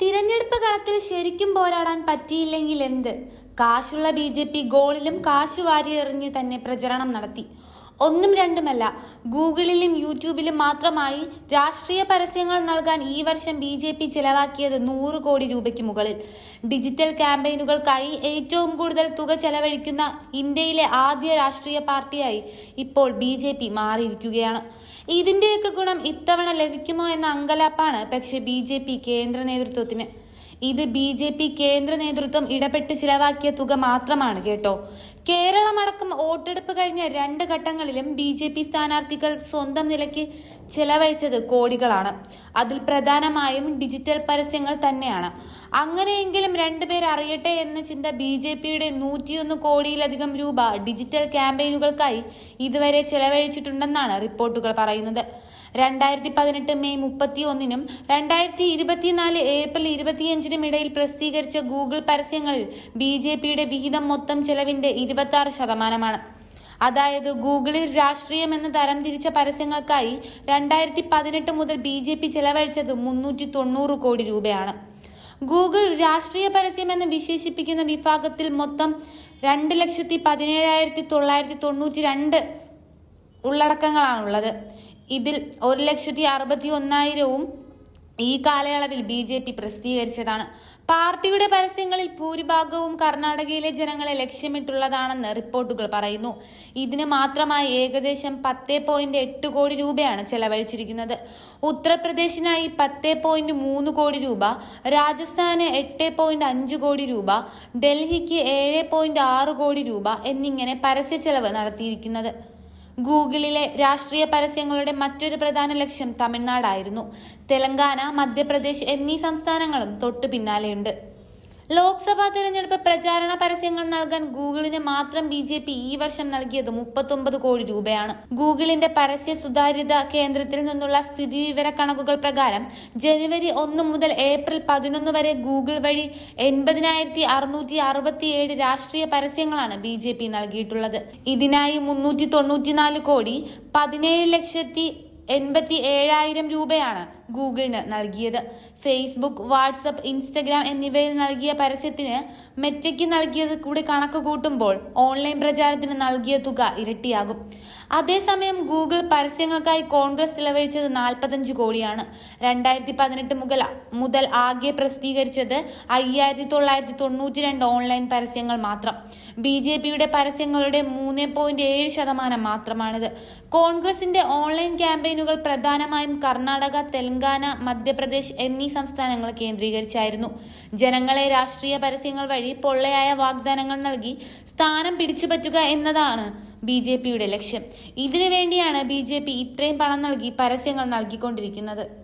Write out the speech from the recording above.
തിരഞ്ഞെടുപ്പ് കളത്തിൽ ശരിക്കും പോരാടാൻ പറ്റിയില്ലെങ്കിൽ എന്ത്? കാശുള്ള ബി ജെ പി ഗോളിലും കാശ് വാരി എറിഞ്ഞ് തന്നെ പ്രചരണം നടത്തി. ഒന്നും രണ്ടുമല്ല ഗൂഗിളിലും യൂട്യൂബിലും മാത്രമായി രാഷ്ട്രീയ പരസ്യങ്ങൾ നൽകാൻ ഈ വർഷം ബി ജെ പി ചിലവാക്കിയത് നൂറ് കോടി രൂപയ്ക്ക് മുകളിൽ. ഡിജിറ്റൽ ക്യാമ്പയിനുകൾക്കായി ഏറ്റവും കൂടുതൽ തുക ചെലവഴിക്കുന്ന ഇന്ത്യയിലെ ആദ്യ രാഷ്ട്രീയ പാർട്ടിയായി ഇപ്പോൾ ബി ജെ പി മാറിയിരിക്കുകയാണ്. ഇതിന്റെയൊക്കെ ഗുണം ഇത്തവണ ലഭിക്കുമോ എന്ന അങ്കലാപ്പാണ് പക്ഷേ ബി ജെ പി കേന്ദ്ര നേതൃത്വത്തിന്. ഇത് ബി ജെ പി കേന്ദ്ര നേതൃത്വം ഇടപെട്ട് ചിലവാക്കിയ തുക മാത്രമാണ് കേട്ടോ. കേരളമടക്കം വോട്ടെടുപ്പ് കഴിഞ്ഞ രണ്ട് ഘട്ടങ്ങളിലും ബി ജെ പി സ്ഥാനാർത്ഥികൾ സ്വന്തം നിലയ്ക്ക് ചെലവഴിച്ചത് കോടികളാണ്. അതിൽ പ്രധാനമായും ഡിജിറ്റൽ പരസ്യങ്ങൾ തന്നെയാണ്. അങ്ങനെയെങ്കിലും രണ്ടുപേർ അറിയട്ടെ എന്ന ചിന്ത ബി ജെ പിയുടെ നൂറ്റിയൊന്ന് കോടിയിലധികം രൂപ ഡിജിറ്റൽ ക്യാമ്പയിനുകൾക്കായി ഇതുവരെ ചെലവഴിച്ചിട്ടുണ്ടെന്നാണ് റിപ്പോർട്ടുകൾ പറയുന്നത്. രണ്ടായിരത്തി പതിനെട്ട് മെയ് മുപ്പത്തി ഒന്നിനും രണ്ടായിരത്തി ഇരുപത്തിനാല് ഏപ്രിൽ ഇരുപത്തിയഞ്ചിനും ഇടയിൽ പ്രസിദ്ധീകരിച്ച ഗൂഗിൾ പരസ്യങ്ങളിൽ ബി ജെ പിയുടെ വിഹിതം മൊത്തം ചെലവിന്റെ ഇരുപത്തി ശതമാനമാണ്. അതായത് ഗൂഗിളിൽ രാഷ്ട്രീയം എന്ന് തരംതിരിച്ച പരസ്യങ്ങൾക്കായി രണ്ടായിരത്തി പതിനെട്ട് മുതൽ ബി ജെ പി ചെലവഴിച്ചത് മുന്നൂറ്റി തൊണ്ണൂറ് കോടി രൂപയാണ്. ഗൂഗിൾ രാഷ്ട്രീയ പരസ്യം എന്ന് വിശേഷിപ്പിക്കുന്ന വിഭാഗത്തിൽ മൊത്തം രണ്ട് ലക്ഷത്തി പതിനേഴായിരത്തി തൊള്ളായിരത്തി തൊണ്ണൂറ്റി രണ്ട് ഉള്ളടക്കങ്ങളാണുള്ളത്. ഇതിൽ ഒരു ലക്ഷത്തി അറുപത്തി ഒന്നായിരവും ഈ കാലയളവിൽ ബി ജെ പി പ്രസിദ്ധീകരിച്ചതാണ്. പാർട്ടിയുടെ പരസ്യങ്ങളിൽ ഭൂരിഭാഗവും കർണാടകയിലെ ജനങ്ങളെ ലക്ഷ്യമിട്ടുള്ളതാണെന്ന് റിപ്പോർട്ടുകൾ പറയുന്നു. ഇതിന് മാത്രമായി ഏകദേശം പത്ത് പോയിന്റ് എട്ട് കോടി രൂപയാണ് ചെലവഴിച്ചിരിക്കുന്നത്. ഉത്തർപ്രദേശിനായി പത്ത് പോയിന്റ് മൂന്ന് കോടി രൂപ രാജസ്ഥാന് എട്ട് പോയിന്റ് അഞ്ച് കോടി രൂപ ഡൽഹിക്ക് ഏഴ് പോയിന്റ് ആറ് കോടി രൂപ എന്നിങ്ങനെ പരസ്യ ചെലവ് നടത്തിയിരിക്കുന്നത്. ഗൂഗിളിലെ രാഷ്ട്രീയ പരസ്യങ്ങളുടെ മറ്റൊരു പ്രധാന ലക്ഷ്യം തമിഴ്നാടായിരുന്നു. തെലങ്കാന മധ്യപ്രദേശ് എന്നീ സംസ്ഥാനങ്ങളും തൊട്ടു പിന്നാലെയുണ്ട്. ലോക്സഭാ തിരഞ്ഞെടുപ്പ് പ്രചാരണ പരസ്യങ്ങൾ നൽകാൻ ഗൂഗിളിന് മാത്രം ബി ജെ പി ഈ വർഷം നൽകിയത് മുപ്പത്തൊമ്പത് കോടി രൂപയാണ്. ഗൂഗിളിന്റെ പരസ്യ സുതാര്യത കേന്ദ്രത്തിൽ നിന്നുള്ള സ്ഥിതിവിവര കണക്കുകൾ പ്രകാരം ജനുവരി ഒന്ന് മുതൽ ഏപ്രിൽ പതിനൊന്ന് വരെ ഗൂഗിൾ വഴി എൺപതിനായിരത്തി അറുന്നൂറ്റി അറുപത്തിയേഴ് രാഷ്ട്രീയ പരസ്യങ്ങളാണ് ബി ജെ പി നൽകിയിട്ടുള്ളത്. ഇതിനായി മുന്നൂറ്റി തൊണ്ണൂറ്റിനാല് കോടി പതിനേഴ് ലക്ഷത്തി എൺപത്തി ഏഴായിരം രൂപയാണ് ഗൂഗിളിന് നൽകിയത്. ഫേസ്ബുക്ക് വാട്സപ്പ് ഇൻസ്റ്റഗ്രാം എന്നിവയിൽ നൽകിയ പരസ്യത്തിന് മെറ്റയ്ക്ക് നൽകിയത് കൂടി കണക്ക് കൂട്ടുമ്പോൾ ഓൺലൈൻ പ്രചാരത്തിന് നൽകിയ തുക ഇരട്ടിയാകും. അതേസമയം ഗൂഗിൾ പരസ്യങ്ങൾക്കായി കോൺഗ്രസ് ചിലവഴിച്ചത് നാൽപ്പത്തഞ്ച് കോടിയാണ്. രണ്ടായിരത്തി പതിനെട്ട് മുതൽ മുതൽ ആകെ പ്രസിദ്ധീകരിച്ചത് അയ്യായിരത്തി തൊള്ളായിരത്തി തൊണ്ണൂറ്റി രണ്ട് ഓൺലൈൻ പരസ്യങ്ങൾ മാത്രം. ബി ജെ പിയുടെ പരസ്യങ്ങളുടെ മൂന്ന് പോയിന്റ് ഏഴ് ശതമാനം മാത്രമാണിത്. കോൺഗ്രസിന്റെ ഓൺലൈൻ ക്യാമ്പയിനുകൾ പ്രധാനമായും കർണാടക തെലങ്കാന മധ്യപ്രദേശ് എന്നീ സംസ്ഥാനങ്ങൾ കേന്ദ്രീകരിച്ചായിരുന്നു. ജനങ്ങളെ രാഷ്ട്രീയ പരസ്യങ്ങൾ വഴി പൊള്ളയായ വാഗ്ദാനങ്ങൾ നൽകി സ്ഥാനം പിടിച്ചുപറ്റുക എന്നതാണ് ബി ജെ പിയുടെ ലക്ഷ്യം. ഇതിനു വേണ്ടിയാണ് ബി ജെ പി ഇത്രയും പണം നൽകി പരസ്യങ്ങൾ നൽകിക്കൊണ്ടിരിക്കുന്നത്.